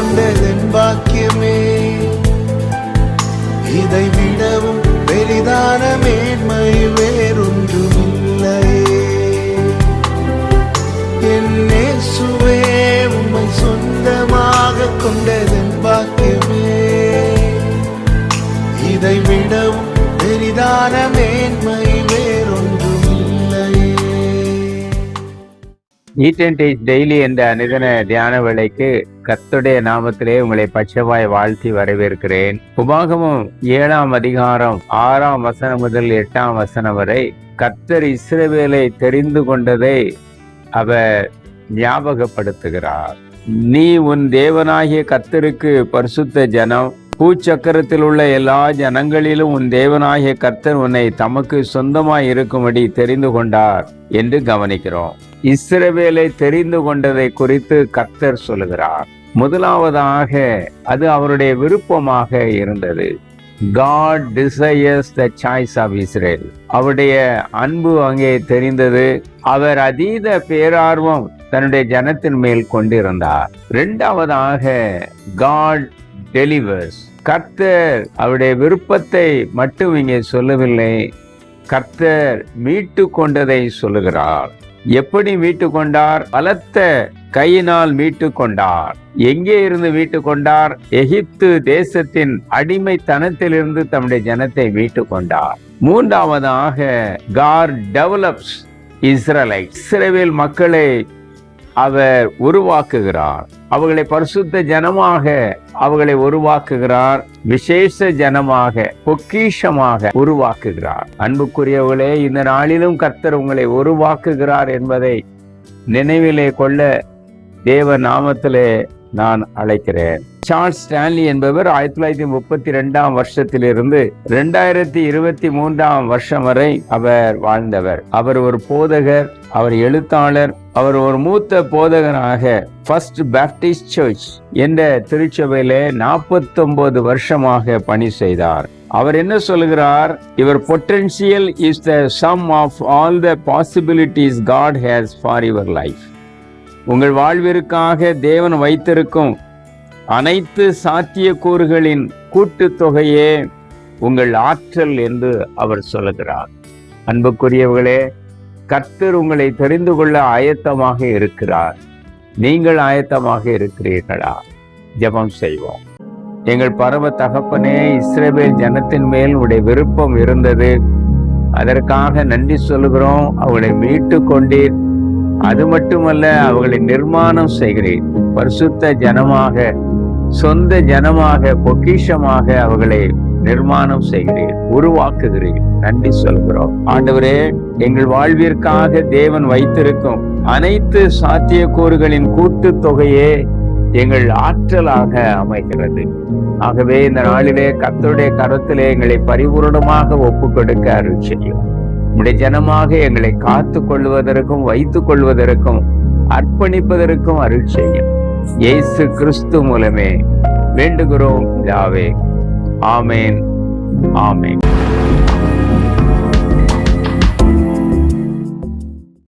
கொண்டதென் பாக்கியமே. இதை விடவும் பெரிதான மேன்மை வேறொன்றுமில்லை என்னே சுவே உண்மை சொந்தமாக கொண்டதென் பாக்கியமே. இதை விடவும் பெரிதான மேன்மை ஈட் அண்ட் டேஸ்ட் டெய்லி என்ற அனுதின தியான வேலைக்கு கத்துடைய நாமத்திலே உங்களை பச்சவாய் வாழ்த்தி வரவேற்கிறேன். உபாகமும் ஏழாம் அதிகாரம் ஆறாம் வசனம் முதல் எட்டாம் வசனம் வரை கத்தர் இஸ்ரவேலை தெரிந்து கொண்டதை அவர் ஞாபகப்படுத்துகிறார். நீ உன் தேவனாகிய கத்தருக்கு பரிசுத்த ஜனம் பூச்சக்கரத்தில் உள்ள எல்லா ஜனங்களிலும் உன் தேவனாகிய கர்த்தர் உன்னை தமக்கு சொந்தமாய் இருக்கும்படி தெரிந்து கொண்டார் என்று கவனிக்கிறோம். இஸ்ரவேலை தெரிந்து கொண்டதை குறித்து கர்த்தர் சொல்லுகிறார். முதலாவதாக அது அவருடைய விருப்பமாக இருந்தது. God desires the choice of Israel அவருடைய அன்பு அங்கே தெரிந்தது. அவர் அதீத பேரார்வம் தன்னுடைய ஜனத்தின் மேல் கொண்டிருந்தார். இரண்டாவதாக காட் டெலிவர்ஸ் கர்த்தர் அவருடைய விருப்பத்தை மட்டும் இங்கே சொல்லவில்லை. கர்த்தர் மீட்டு கொண்டதை சொல்லுகிறார். எப்படி மீட்டு கொண்டார் பலத்த கையினால் மீட்டு கொண்டார் எங்கே இருந்து மீட்டு கொண்டார் எகிப்து தேசத்தின் அடிமைத்தனத்திலிருந்து தம்முடைய ஜனத்தை மீட்டு கொண்டார் மூன்றாவதாக கார் டெவலப்ஸ் இஸ்ரேலை இஸ்ரேவேல் மக்களை அவர் உருவாக்குகிறார். அவர்களை பரிசுத்த ஜனமாக அவர்களை உருவாக்குகிறார். விசேஷ ஜனமாக பொக்கிஷமாக உருவாக்குகிறார். அன்புக்குரியவர்களே இந்த நாளிலும் கர்த்தர் உங்களை உருவாக்குகிறார் என்பதை நினைவிலே கொள்ள தேவ நாமத்திலே நான் அழைக்கிறேன். சார்ல்ஸ் ஸ்டான்லி என்பவர் ஆயிரத்தி தொள்ளாயிரத்தி முப்பத்தி ரெண்டாம் வருஷத்திலிருந்து ரெண்டாயிரத்தி இருபத்தி மூன்றாம் வருஷம் வரை அவர் வாழ்ந்தவர். அவர் ஒரு போதகர் அவர் எழுத்தாளர் அவர் ஒரு மூத்த போதகராக ஃபர்ஸ்ட் பேப்டிஸ்ட் சர்ச் என்ற திருச்சபையில நாற்பத்தொன்பது வருஷமாக பணி செய்தார். அவர் என்ன சொல்லுகிறார் இவர் potential is the sum of all the possibilities God has for your life உங்கள் வாழ்விற்காக தேவன் வைத்திருக்கும் அனைத்து சாத்தியக்கூறுகளின் கூட்டுத்தொகையே உங்கள் ஆற்றல் என்று அவர் சொல்லுகிறார். அன்புக்குரியவர்களே கர்த்தர் உங்களை தெரிந்து கொள்ள ஆயத்தமாக இருக்கிறார். நீங்கள் ஆயத்தமாக இருக்கிறீர்களா? ஜெபம் செய்வோம். எங்கள் பரம தகப்பனே இஸ்ரேபேல் ஜனத்தின் மேல் உடைய விருப்பம் இருந்தது. அதற்காக நன்றி சொல்லுகிறோம். அவளை மீட்டு கொண்டீர். அது மட்டுமல்ல அவர்களை நிர்மாணம் செய்கிறேன் பரிசுத்த ஜனமாக சொந்த ஜனமாக பொக்கிஷமாக அவர்களை நிர்மாணம் செய்கிறேன் உருவாக்குகிறேன். நன்றி சொல்கிறோம். ஆண்டவரே எங்கள் வாழ்விற்காக தேவன் வைத்திருக்கும் அனைத்து சாத்தியக்கூறுகளின் கூட்டு தொகையே எங்கள் ஆற்றலாக அமைகிறது. ஆகவே இந்த நாளிலே கத்தருடைய கரத்திலே எங்களை பரிபூரணமாக ஒப்பு கொடுக்க அருள் செய்யும். உடைய ஜனமாக எங்களை காத்து கொள்வதற்கும் வைத்துக் கொள்வதற்கும் அர்ப்பணிப்பதற்கும் அருள் செய்யும். இயேசு கிறிஸ்து மூலமே வேண்டுகிறோம் யாவே ஆமேன். ஆமேன்.